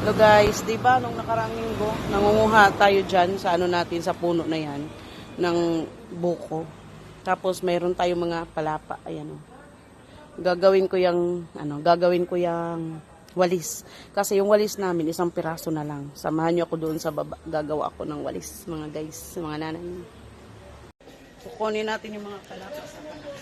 Hello guys, 'di ba nung nakarang linggo, nangunguha tayo diyan sa ano natin sa puno na 'yan ng buko. Tapos mayroon tayong mga palapa, ayan oh. Gagawin ko yung ano, gagawin ko yung walis. Kasi yung walis namin isang piraso na lang. Samahan niyo ako doon sa baba. Gagawa ako ng walis, mga guys, mga nanay. Kukunin natin yung mga palapa sa baba.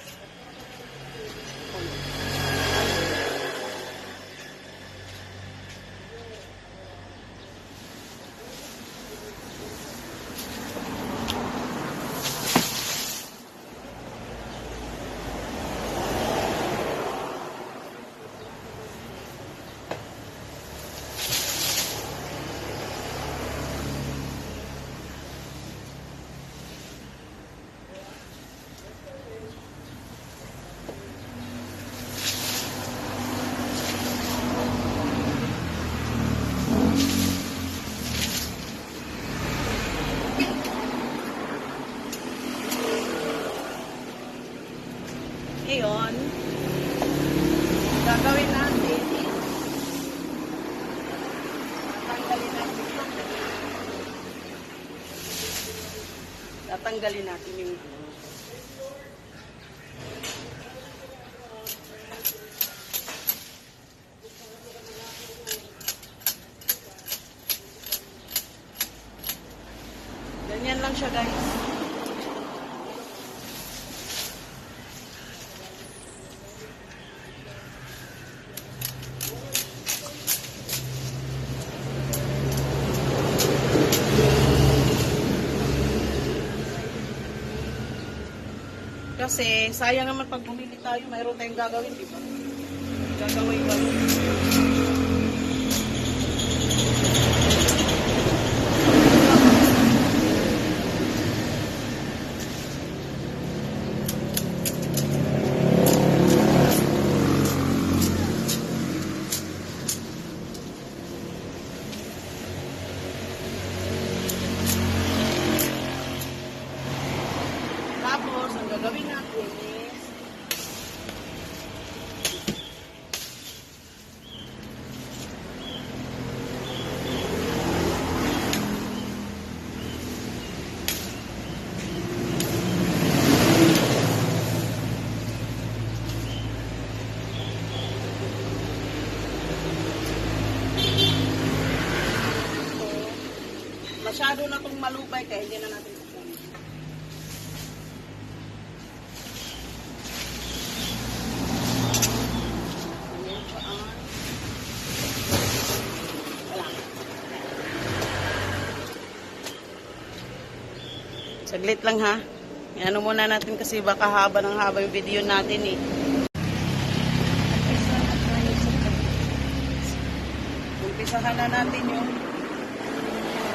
Ngayon, gagawin natin, tatanggalin natin. Tatanggalin natin yung ano. Ganyan lang siya guys. Kasi sayang naman pag bumili tayo, mayroon tayong gagawin, di ba? Gagawin ba? Gagawin natin is masyado na itong malupay kaya hindi na natin kukunin. Ayan pa ang... Wala. Saglit lang ha. Ano muna natin kasi baka haba ng haba yung video natin eh. Umpisahan na natin yung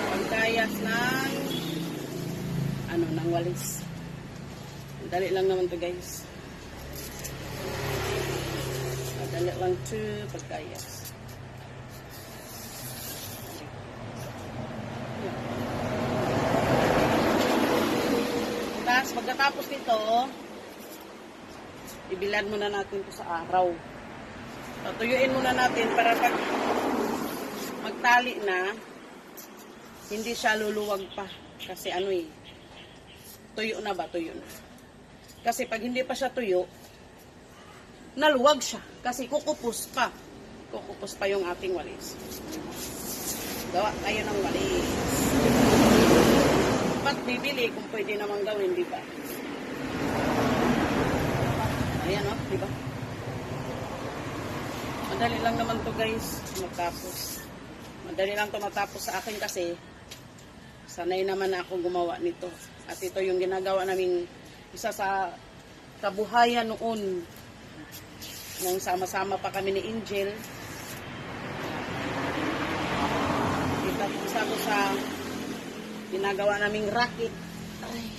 pagkayas ng ano, ng walis. Dali lang naman to guys. Dali lang to pagkayas. Tapos pagkatapos nito, ibilad muna natin to sa araw. Tuyuin muna natin para pag magtali na, hindi siya luluwag pa. Kasi ano eh, tuyo na ba? Tuyo na. Kasi pag hindi pa siya tuyo, naluwag siya. Kasi kukupos pa. Kukupos pa yung ating walis. Gawa tayo ng walis. Ba't bibili kung pwede namang gawin, di ba? Ayan o, oh, di ba? Madali lang naman to guys, matapos. Madali lang to matapos sa akin kasi sanay naman na ako gumawa nito. At ito yung ginagawa namin isa sa kabuhayan noon. Nung sama-sama pa kami ni Angel. Kita isa ko sa ginagawa naming racket. Ay.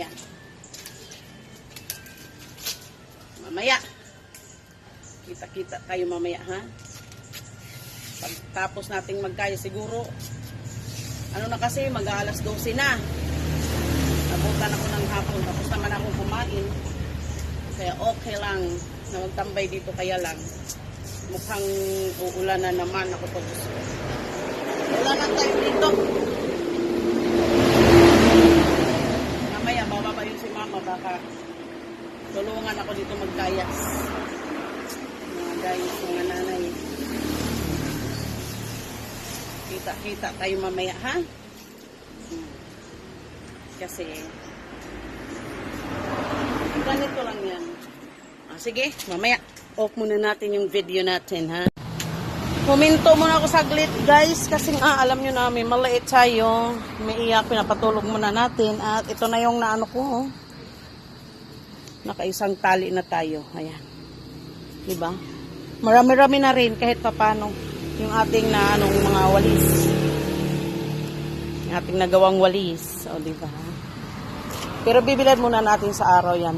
Ayan. Mamaya. Kita-kita tayo mamaya ha. Pagtapos nating magkaya siguro ano na kasi, mag-aalas 12 na. Nabutan ako ng hapon, tapos naman ako kumain. Kaya okay lang na magtambay dito kaya lang. mukhang uulan na naman. Ako po gusto. Wala na tayo dito. Mamaya, bababa yun si mama. Baka tulungan ako dito magkayas. Mga guys, mga nanay. Kita-kita tayo mamaya, ha? Kasi, ganito lang yan. Ah, sige, mamaya. Off muna natin yung video natin, ha? Huminto muna ako saglit, guys, kasi nga, alam nyo namin, maliit tayo. May iyak, pinapatulog muna natin. At ito na yung naano ko, oh. Nakaisang tali na tayo. Ayan. Diba? Marami-rami na rin, kahit papano. Yung ating na, anong mga walis. Yung ating nagawang walis. O, diba? Pero bibilad muna natin sa araw yan.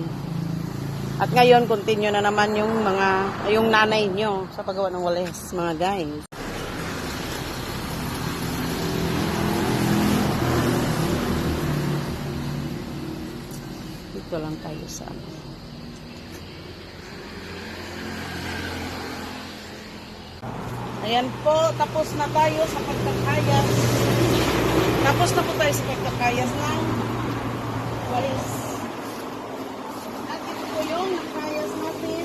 At ngayon, continue na naman yung mga, yung nanay nyo sa paggawa ng walis, mga guys. Dito lang tayo sa ano. Ayan po, tapos na tayo sa pagkakayas. Tapos na po tayo sa pagkakayas ng walis. At ito po yung nakayas natin.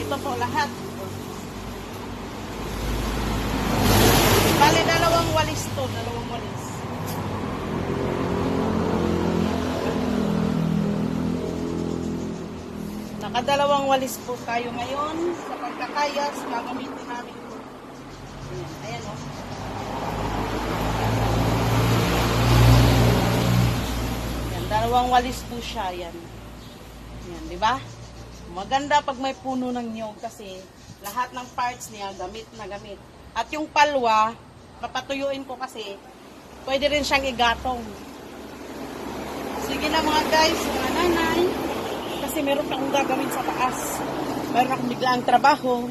Ito po lahat. Bale, dalawang walis to. Dalawang walis. Nakadalawang walis po tayo ngayon sa pagkakayas. Gagamitin namin po. Ayan, o. Yan, dalawang walis po siya. Yan. Yan, di ba? Maganda pag may puno ng nyog kasi lahat ng parts niya gamit na gamit. At yung palwa, papatuyuin ko kasi pwede rin siyang igatong. Sige na mga guys, mga nanay. Kasi meron pa gagawin sa taas. Meron akong biglaang trabaho.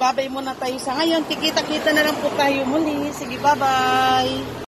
Babay muna tayo sa ngayon. Tikita-kita na lang po tayo muli. Sige, bye-bye.